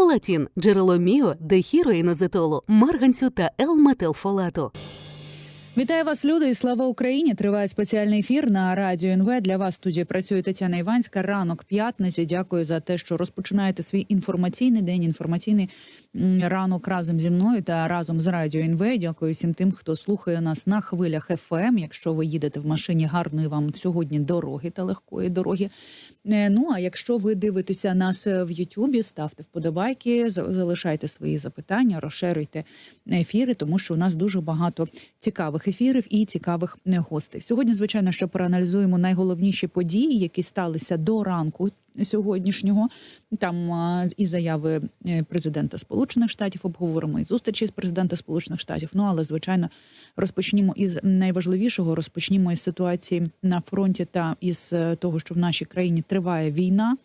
Фолатін – джерело міо, дехіроїнозетолу, марганцю та Л-метилфолату. Вітаю вас, люди, і слава Україні! Триває спеціальний ефір на радіо НВ. Для вас в студії працює Тетяна Іванська. Ранок п'ятниці. Дякую за те, що розпочинаєте свій інформаційний день. Інформаційний ранок разом зі мною та разом з радіо НВ. Дякую всім тим, хто слухає нас на хвилях ФМ. Якщо ви їдете в машині, гарної вам сьогодні дороги та легкої дороги. Е, Ну а якщо ви дивитеся нас е, в Ютубі, ставте вподобайки, залишайте свої запитання, розширюйте ефіри, тому що у нас дуже багато цікавих ефірів і цікавих е, гостей. Сьогодні, звичайно, що проаналізуємо найголовніші події, які сталися до ранку сьогоднішнього. Там а, і заяви е, президента Сполучених Штатів обговоримо і зустрічі з президента Сполучених Штатів. Ну але звичайно розпочнімо із найважливішого. Розпочнімо із ситуації на фронті та із е, того, що в нашій країні триває війна.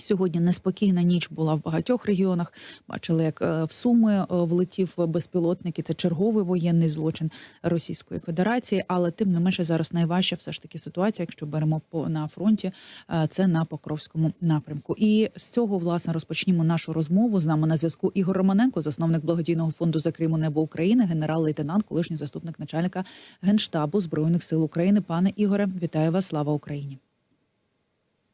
Сьогодні неспокійна ніч була в багатьох регіонах. Бачили, як е, в Суми е, влетів безпілотник. і Це черговий воєнний злочин Російської Федерації. Але тим не менше зараз найважча все ж таки ситуація, якщо беремо по на фронті, е, це на Покровському напрямку. І з цього власне розпочнімо нашу розмову. З нами на зв'язку Ігор Романенко, засновник благодійного фонду за Криму Небо України, генерал-лейтенант, колишній заступник начальника генштабу збройних сил України. Пане Ігоре, вітаю вас! Слава Україні!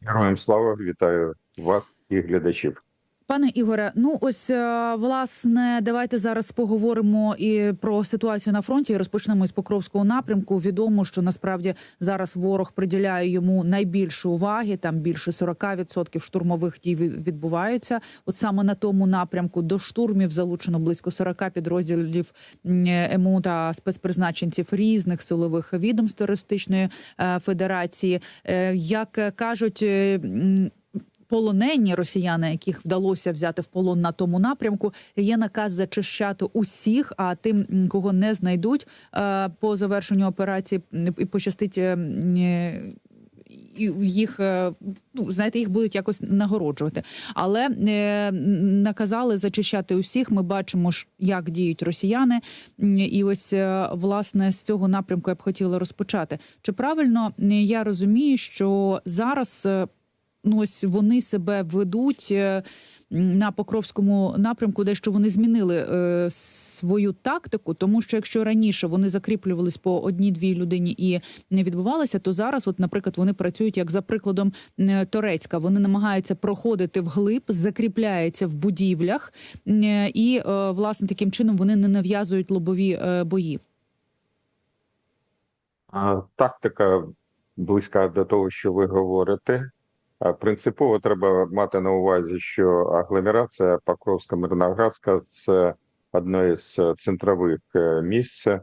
Героям слава, вітаю вас і глядачів. Пане Ігоре, ну ось е, власне, давайте зараз поговоримо і про ситуацію на фронті. і Розпочнемо із Покровського напрямку. Відомо, що насправді зараз ворог приділяє йому найбільше уваги. Там більше 40% штурмових дій відбуваються. От саме на тому напрямку до штурмів залучено близько 40 підрозділів м, ЕМУ та спецпризначенців різних силових відомств терористичної е, федерації. Е, Як е, кажуть. Полонені росіяни, яких вдалося взяти в полон на тому напрямку, є наказ зачищати усіх. А тим, кого не знайдуть е, по завершенню операції, і пощастить. е, е, їх ну знаєте, їх будуть якось нагороджувати, але е, наказали зачищати усіх. Ми бачимо, як діють росіяни, і ось е, власне з цього напрямку я б хотіла розпочати. Чи правильно я розумію, що зараз ось вони себе ведуть е, на Покровському напрямку, дещо вони змінили е, свою тактику, тому що якщо раніше вони закріплювались по одній-двій людині і не відбувалося, то зараз, от, наприклад, вони працюють як за прикладом е, Торецька. Вони намагаються проходити вглиб, закріпляються в будівлях, е, і е, власне таким чином вони не нав'язують лобові е, бої. Тактика близька до того, що ви говорите. Принципово треба мати на увазі, що агломерація Покровська Мирноградська це одне з центрових е, місць е,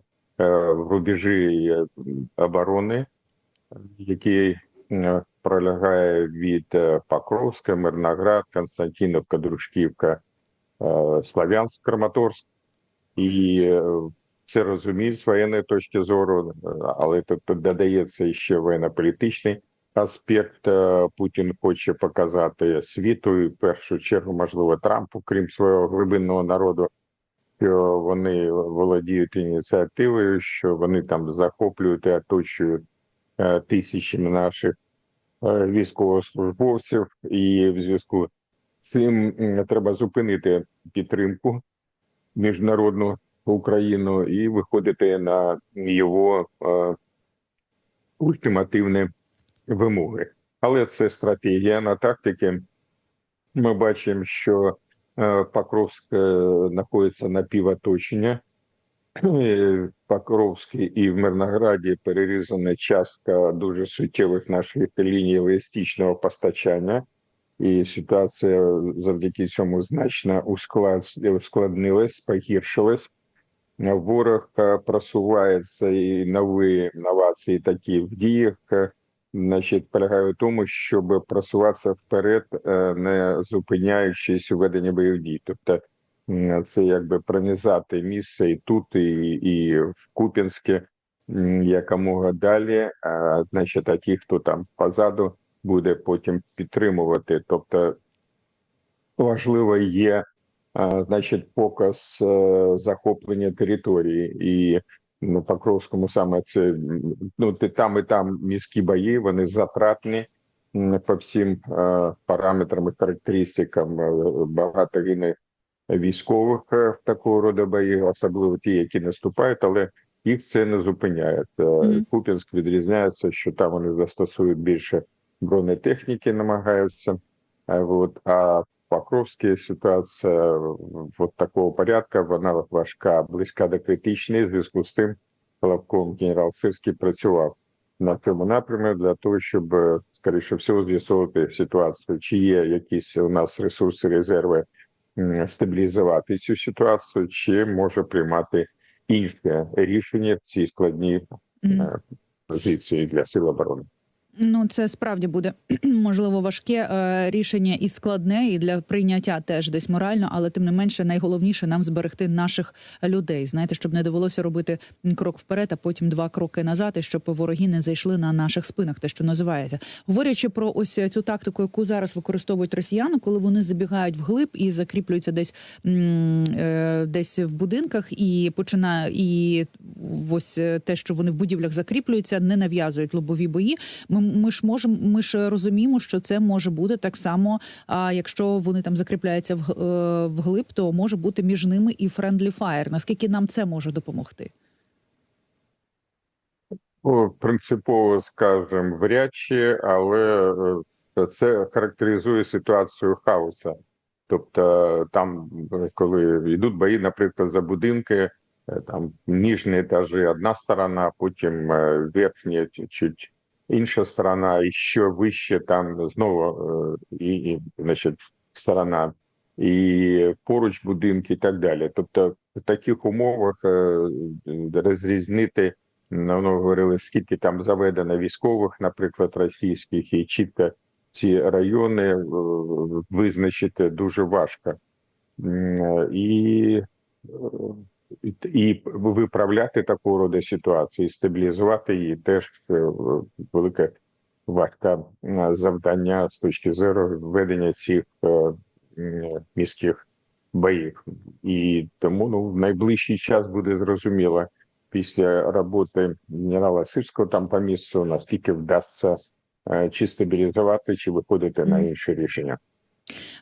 в рубежі е, оборони, який е, пролягає від е, Покровська, Мирноград, Константинівка, Дружківка, е, Славянськ, Краматорськ. І е, це розуміють з воєнної точки зору, е, але тут додається ще воєнно-політичний аспект. Е, Путін хоче показати світу і в першу чергу, можливо, Трампу, крім свого глибинного народу, що вони володіють ініціативою, що вони там захоплюють і оточують е, тисячами наших е, військовослужбовців, і в зв'язку з цим треба зупинити підтримку міжнародну Україну і виходити на його е, ультимативні вимоги. Але це стратегія на тактики. Ми бачимо, що е, Покровськ е, знаходиться на півоточення. Покровський і в Мирнограді перерізана частка дуже суттєвих наших ліній логістичного постачання, і ситуація завдяки цьому значно усклад- ускладнилась, погіршилась. Ворог е, просувається і нові новації такі в діях. Значить, полягає в тому, щоб просуватися вперед, е, не зупиняючись у веденні бойових дій. Тобто це якби пронізати місце і тут, і, і в Куп'янське якомога далі. А значить, а ті, хто там позаду, буде потім підтримувати. Тобто важливо є а, значить, показ е, захоплення території і ну, Покровському саме це ну там і там міські бої, вони затратні, по всім е, параметрам і характеристикам е, багато гине військових е, в такого роду бої, особливо ті, які наступають, але їх це не зупиняє. Мгм. Куп'янськ відрізняється, що там вони застосують більше бронетехніки, намагаються. Вот. А Покровській ситуація вот такого порядка, вона важка, близька до критичної, в зв'язку з тим Головком генерал Сирський працював на цьому напрямі для того, щоб скоріше всього з'ясувати ситуацію, чи є якісь у нас ресурси, резерви стабілізувати цю ситуацію, чи може приймати інше рішення в цій складній е, позиції для сил оборони. Ну, це справді буде можливо важке е, рішення і складне, і для прийняття теж десь морально, але тим не менше найголовніше нам зберегти наших людей. Знаєте, щоб не довелося робити крок вперед, а потім два кроки назад, і щоб вороги не зайшли на наших спинах, те, що називається. Говорячи про ось цю тактику, яку зараз використовують росіяни, коли вони забігають вглиб і закріплюються десь е, десь в будинках, і починає і ось е, те, що вони в будівлях закріплюються, не нав'язують лобові бої. Ми, ми ж можемо, ми ж розуміємо, що це може бути так само. А якщо вони там закріпляються в, е, вглиб, то може бути між ними і friendly fire. Наскільки нам це може допомогти? Ну, принципово скажем, вряд чи, але е, це характеризує ситуацію хаоса. Тобто, там, е, коли йдуть бої, наприклад, за будинки, там ніжні етажі одна сторона, потім верхня чуть інша сторона, і що вище там знову е, і, і значить, сторона, і поруч будинки, і так далі. Тобто, в таких умовах е, розрізнити. Ну, ну, говорили, скільки там заведено військових, наприклад, російських, і чітко ці райони е, визначити дуже важко. І, і виправляти таку роду ситуації, стабілізувати її теж велике важке е, завдання з точки зору ведення цих е, міських боїв. І тому ну, в найближчий час буде зрозуміло після роботи генерала Сирського там по місцю, наскільки вдасться е, чи стабілізувати, чи виходити на інше рішення.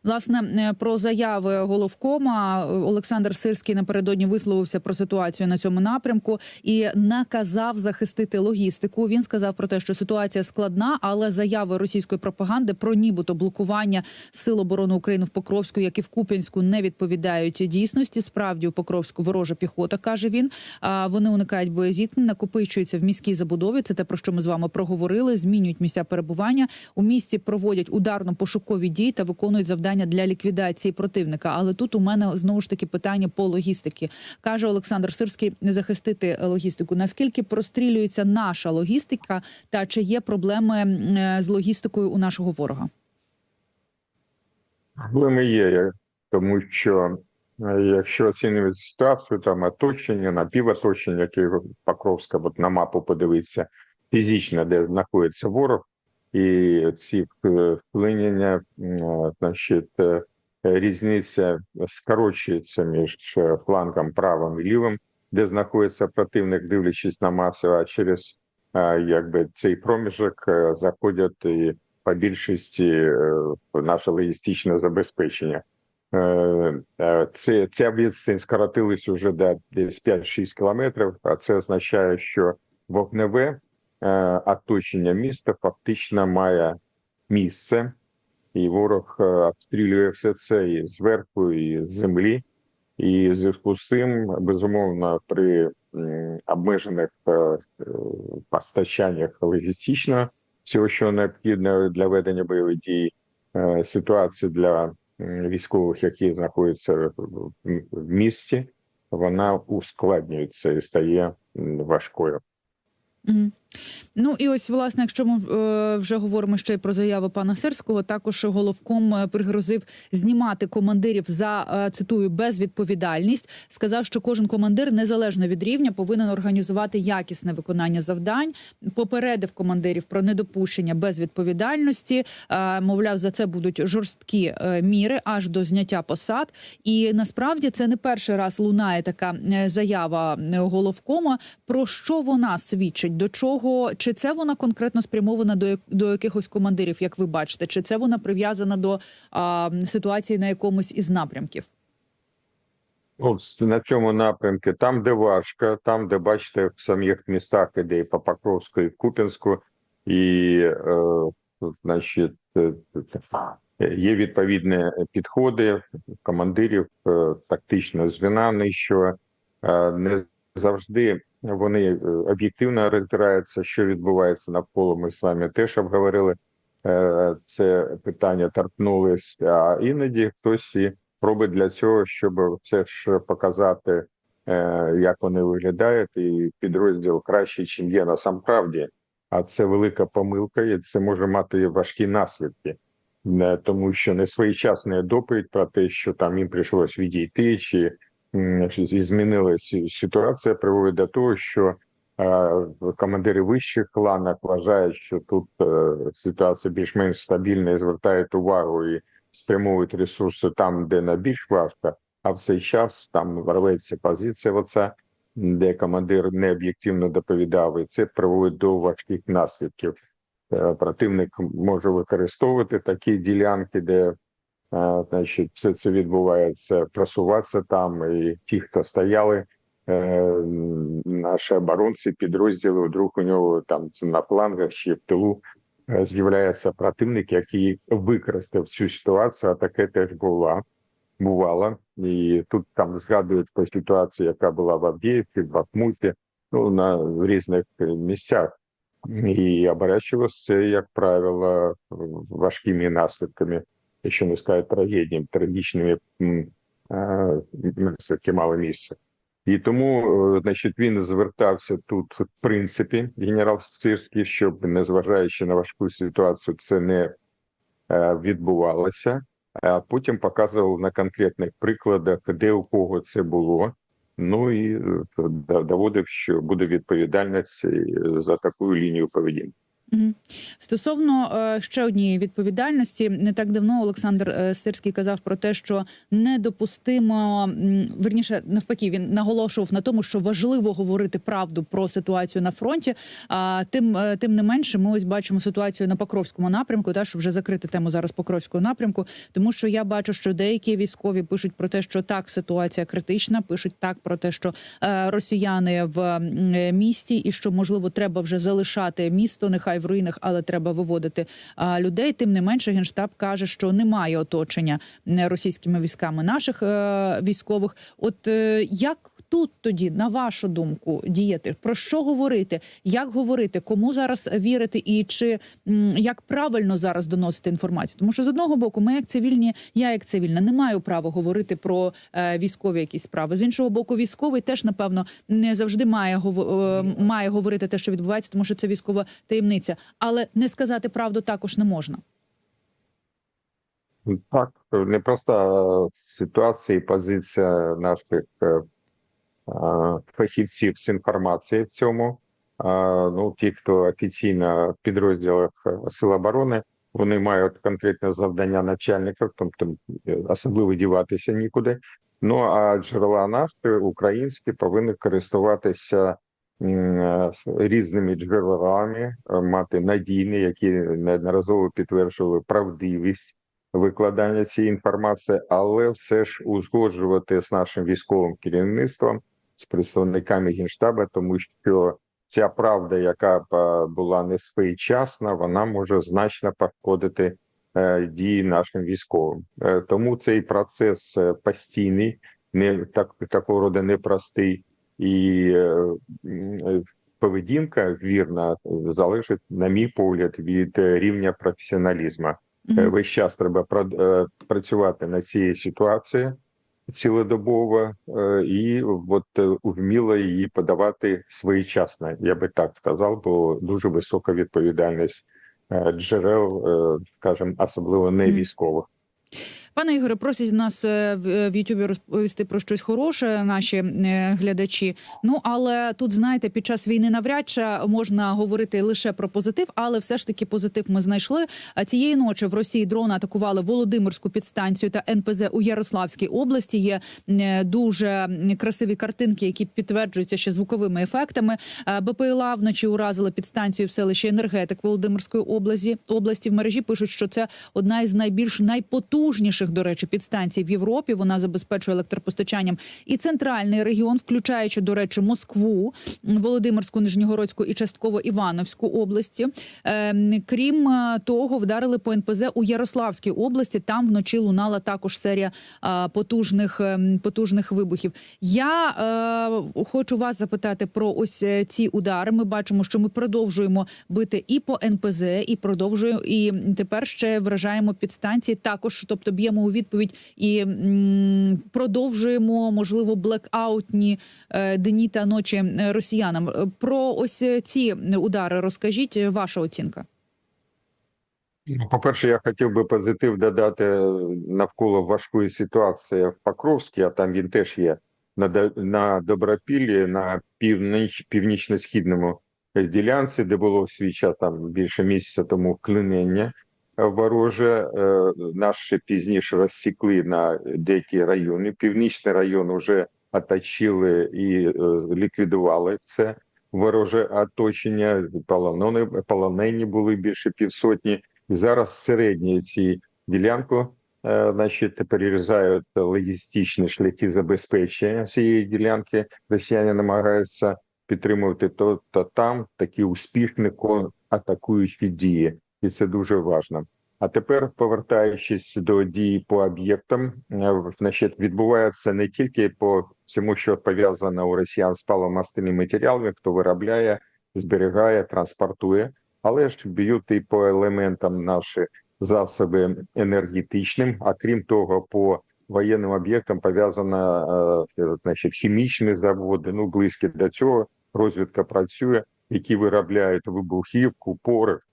Власне е, про заяви головкома е, Олександр Сирський напередодні висловився про ситуацію на цьому напрямку і наказав захистити логістику. Він сказав про те, що ситуація складна, але заяви російської пропаганди про нібито блокування сил оборони України в Покровську, як і в Куп'янську, не відповідають дійсності. Справді у Покровську ворожа піхота каже він. А вони уникають боєзіткнень, накопичуються в міській забудові. Це те про що ми з вами проговорили. Змінюють місця перебування у місті, проводять ударно-пошукові дії та виконують завдання для ліквідації противника. Але тут у мене знову ж таки питання по логістики. каже Олександр Сирський захистити логістику. Наскільки прострілюється наша логістика, та чи є проблеми з логістикою у нашого ворога? Проблеми є, тому що е, якщо оцінювати ситуацію, там оточення, напівоточення, яке Покровська, от на мапу подивитися фізично, де знаходиться ворог, і ці е, вплинення, м, значить, е, різниця скорочується між е, флангом правим і лівим, де знаходиться противник, дивлячись на масу, а через е, якби цей проміжок е, заходять і по більшості е, наше логістичне забезпечення. Е, е, Це ця відстань скоротилась уже до десь 5-6 кілометрів. А це означає, що вогневе е, оточення міста фактично має місце, і ворог е, обстрілює все це і зверху, і з землі. І в зв'язку з цим, безумовно, при обмежених е, е, постачаннях логістично всього, що необхідно для ведення бойових дій, е, ситуація для військових, які знаходяться в місті, вона ускладнюється і стає важкою. Мгм. Ну і ось власне, якщо ми е, вже говоримо ще й про заяви пана Сирського, також головком е, пригрозив знімати командирів за е, цитую безвідповідальність. Сказав, що кожен командир незалежно від рівня повинен організувати якісне виконання завдань. Попередив командирів про недопущення безвідповідальності. Мовляв, за це будуть жорсткі міри аж до зняття посад. І насправді це не перший раз лунає така заява головкома. Про що вона свідчить? До чого кого чи це вона конкретно спрямована до до якихось командирів, як ви бачите, чи це вона прив'язана до а, ситуації на якомусь із напрямків? Ну, на цьому напрямку, там, де важко, там, де бачите, в самих містах, іде і по Покровську, і в Куп'янську, і, е, значить, е, е, є відповідні підходи командирів е, тактичного звіна нижчого. Не завжди вони е, об'єктивно розбираються, що відбувається навколо. Ми з вами теж обговорили е, це питання, торкнулись, а іноді хтось і робить для цього, щоб все ж показати, е, як вони виглядають, і підрозділ краще, чим є насамправді. А це велика помилка, і це може мати важкі наслідки, тому що несвоєчасна доповідь про те, що там їм прийшлось відійти, чи чи змінилася ситуація, приводить до того, що е, командири вищих ланок вважають, що тут е, ситуація більш-менш стабільна і звертають увагу і спрямовують ресурси там, де найбільш важко, а в цей час там рветься позиція, оця, де командир не об'єктивно доповідав, і це приводить до важких наслідків. Е, Противник може використовувати такі ділянки, де значить, все це відбувається, просуватися там, і ті, хто стояли, е, наші оборонці, підрозділи, вдруг у нього там на флангах чи в тилу е, з'являється противник, який використав цю ситуацію, а таке теж була бувало. І тут там згадують про ситуацію, яка була в Авдіївці, в Бахмуті, ну на різних е, місцях. І оборачувалося це, як правило, важкими наслідками, якщо не сказати трагедіями, трагічними е, мали місце. І тому, е, значить, він звертався тут, в принципі, генерал Сирський, щоб, незважаючи на важку ситуацію, це не е, відбувалося. А потім показував на конкретних прикладах, де у кого це було. Ну і е, доводив, що буде відповідальність за таку лінію поведінки. Стосовно е, ще однієї відповідальності, не так давно Олександр е, Стирський казав про те, що недопустимо верніше, навпаки, він наголошував на тому, що важливо говорити правду про ситуацію на фронті. А тим е, тим не менше, ми ось бачимо ситуацію на Покровському напрямку, та щоб вже закрити тему зараз Покровського напрямку, тому що я бачу, що деякі військові пишуть про те, що так ситуація критична, пишуть так про те, що росіяни в місті, і що можливо треба вже залишати місто, нехай в руїнах, але треба виводити людей. Тим не менше, генштаб каже, що немає оточення російськими військами наших е, військових. От е, як тут тоді, на вашу думку, діяти? Про що говорити? Як говорити? Кому зараз вірити? І чи як правильно зараз доносити інформацію? Тому що з одного боку, ми як цивільні, я як цивільна, не маю права говорити про е, військові якісь справи. З іншого боку, військовий теж напевно не завжди має гово- е, має говорити те, що відбувається, тому що це військова таємниця. Але не сказати правду також не можна. Так, непроста ситуація і позиція наших е, е, фахівців з інформації в цьому. Ну, ті, хто офіційно в підрозділах е, Сил оборони, вони мають конкретне завдання начальників, тобто е, особливо діватися нікуди. Ну а джерела наші українські повинні користуватися е, різними джерелами, е, мати надійні, які неодноразово підтверджували правдивість викладання цієї інформації, але все ж узгоджувати з нашим військовим керівництвом, з представниками генштабу, тому що ця правда, яка е, була не своєчасна, вона може значно пошкодити е, дії нашим військовим. Е, Тому цей процес постійний, не так такого роду непростий, і поведінка вірна залежить, на мій погляд, від рівня професіоналізму. Весь час треба пра- працювати над цією ситуацією цілодобово е, і от вміла її подавати своєчасно. Я би так сказав, бо дуже висока відповідальність е, джерел, е, скажімо, особливо не військових. Пане Ігоре, просять нас е, в е, Ютубі розповісти про щось хороше, наші е, глядачі. Ну але тут знаєте, під час війни навряд чи можна говорити лише про позитив, але все ж таки позитив ми знайшли. А цієї ночі в Росії дрони атакували Володимирську підстанцію та НПЗ у Ярославській області. Є дуже красиві картинки, які підтверджуються ще звуковими ефектами. БПЛА вночі уразили підстанцію в селищі енергетик Володимирської області. Області в мережі пишуть, що це одна із найбільш найпотужніших, до речі, підстанцій в Європі. Вона забезпечує електропостачанням і центральний регіон, включаючи, до речі, Москву, Володимирську, Нижньогородську і частково Івановську області. Е, крім е, того, вдарили по НПЗ у Ярославській області. Там вночі лунала також серія е, потужних е, потужних вибухів. Я е, хочу вас запитати про ось е, ці удари. Ми бачимо, що ми продовжуємо бити і по НПЗ, і продовжуємо, і тепер ще вражаємо підстанції. Також, тобто б'ємо у відповідь і продовжуємо можливо блекаутні е, дні та ночі е, росіянам. Е, Про ось ці удари розкажіть ваша оцінка. Ну, По-перше, я хотів би позитив додати навколо важкої ситуації в Покровській, а там він теж є на, на Добропіллі, на північ, північно-східному ділянці, де було в свій час там більше місяця тому вклинення вороже. Е, Наші пізніше розсікли на деякі райони. Північний район вже оточили і е, ліквідували це вороже оточення. Полонені, полонені були більше півсотні. І зараз середню ці ділянку, е, значить, перерізають логістичні шляхи забезпечення цієї ділянки. Росіяни намагаються підтримувати то, то там такі успішні атакуючі дії, і це дуже важливо. А тепер, повертаючись до дій по об'єктам, е, значить, відбувається не тільки по всьому, що пов'язано у росіян з паливомастильними матеріалами, хто виробляє, зберігає, транспортує, але ж б'ють і по елементам наші засоби енергетичним. А крім того, по воєнним об'єктам пов'язано е, значить, хімічні заводи, ну близькі до цього. Розвідка працює, які виробляють вибухівку, порох, е, е,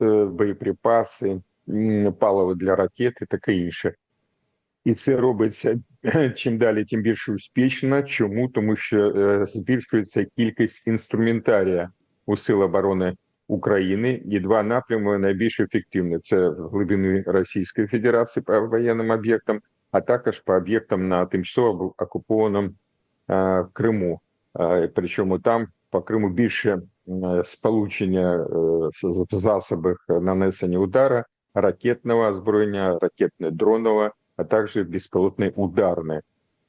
боєприпаси, паливо для ракет і таке інше. І це робиться чим далі, тим більше успішно. Чому? Тому що е, збільшується кількість інструментарія у Сил оборони України, і два напрями найбільш ефективні: це глибини Російської Федерації по воєнним об'єктам, а також по об'єктам на тимчасово окупованому е, Криму. Е, причому там по Криму більше сполучення е, засобів нанесення удара, ракетного озброєння, ракетне дронове, а також безпілотні ударні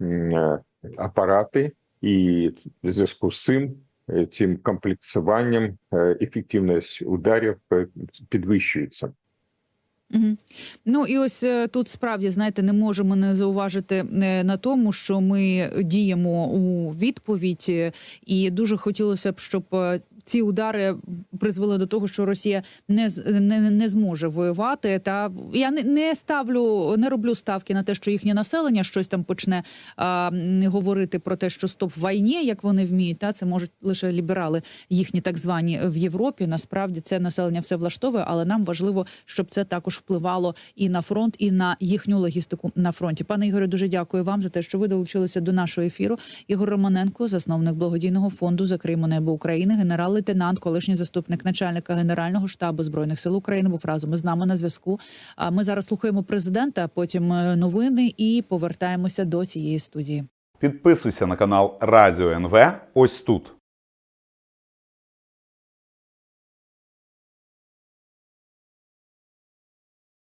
е, апарати. І в зв'язку з цим е, цим комплексуванням ефективність ударів підвищується. Угу. Ну і ось е, тут справді знаєте, не можемо не зауважити е, на тому, що ми діємо у відповідь, е, і дуже хотілося б, щоб ці удари призвели до того, що Росія не не, не зможе воювати. Та я не, не ставлю, не роблю ставки на те, що їхнє населення щось там почне а, говорити про те, що стоп війні, як вони вміють. Та це можуть лише ліберали їхні так звані в Європі. Насправді це населення все влаштовує, але нам важливо, щоб це також впливало і на фронт, і на їхню логістику на фронті. Пане Ігоре, дуже дякую вам за те, що ви долучилися до нашого ефіру. Ігор Романенко, засновник благодійного фонду Закриємо небо України, генерал-лейтенант, колишній заступник начальника генерального штабу збройних сил України, був разом із нами на зв'язку. А ми зараз слухаємо президента, потім е, новини і повертаємося до цієї студії. Підписуйся на канал Радіо НВ ось тут.